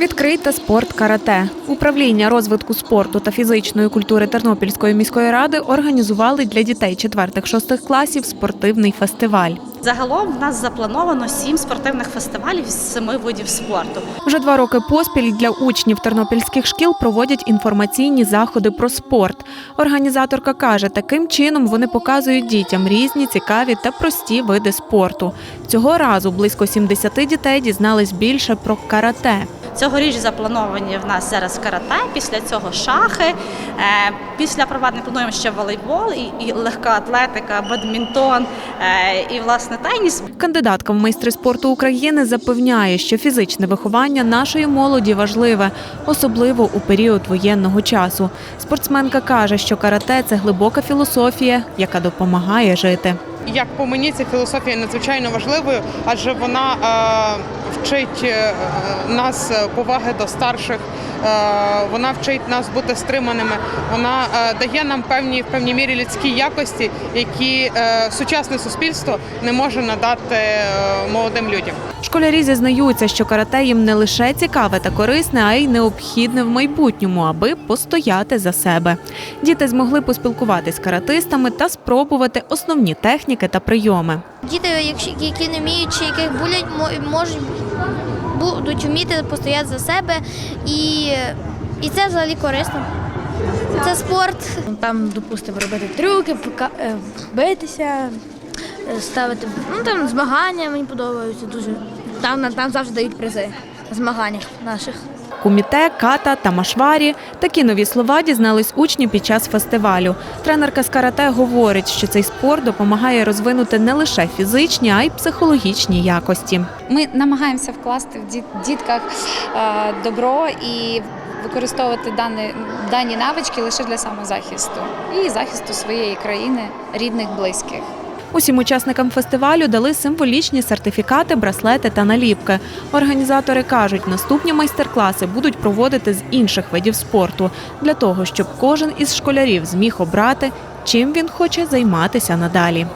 Відкрийте спорт карате. Управління розвитку спорту та фізичної культури Тернопільської міської ради організували для дітей 4-6 класів спортивний фестиваль. Загалом в нас заплановано сім спортивних фестивалів з семи видів спорту. Вже два роки поспіль для учнів тернопільських шкіл проводять інформаційні заходи про спорт. Організаторка каже, таким чином вони показують дітям різні цікаві та прості види спорту. Цього разу близько 70 дітей дізнались більше про карате. Цьогоріч заплановані в нас зараз карате, після цього шахи. Е, Після проведення плануємо ще волейбол і, і легка атлетика, бадмінтон е, і власне теніс. Кандидатка в майстри спорту України запевняє, що фізичне виховання нашої молоді важливе, особливо у період воєнного часу. Спортсменка каже, що карате це глибока філософія, яка допомагає жити. Як по мені, ця філософія надзвичайно важливою, адже вона е, вчить е, нас поваги до старших, е, вона вчить нас бути стриманими, вона е, дає нам певні в певній мірі людські якості, які е, сучасне суспільство не може надати е, молодим людям. Школярі зізнаються, що карате їм не лише цікаве та корисне, а й необхідне в майбутньому, аби постояти за себе. Діти змогли поспілкуватись з каратистами та спробувати основні техніки та прийоми. Діти, якщо- які не вміють чи яких булять, мо- можуть будуть вміти постояти за себе, і, і це взагалі корисно. Це спорт. Там, допустимо, робити трюки, е, битися, е, ставити. Ну там змагання мені подобаються дуже. Там, там завжди дають призи змаганнях наших. Куміте, ката та машварі такі нові слова дізнались учні під час фестивалю. Тренерка з карате говорить, що цей спорт допомагає розвинути не лише фізичні, а й психологічні якості. Ми намагаємося вкласти в діт- дітках е, добро і використовувати дані, дані навички лише для самозахисту і захисту своєї країни, рідних, близьких. Усім учасникам фестивалю дали символічні сертифікати, браслети та наліпки. Організатори кажуть, наступні майстер-класи будуть проводити з інших видів спорту для того, щоб кожен із школярів зміг обрати, чим він хоче займатися надалі.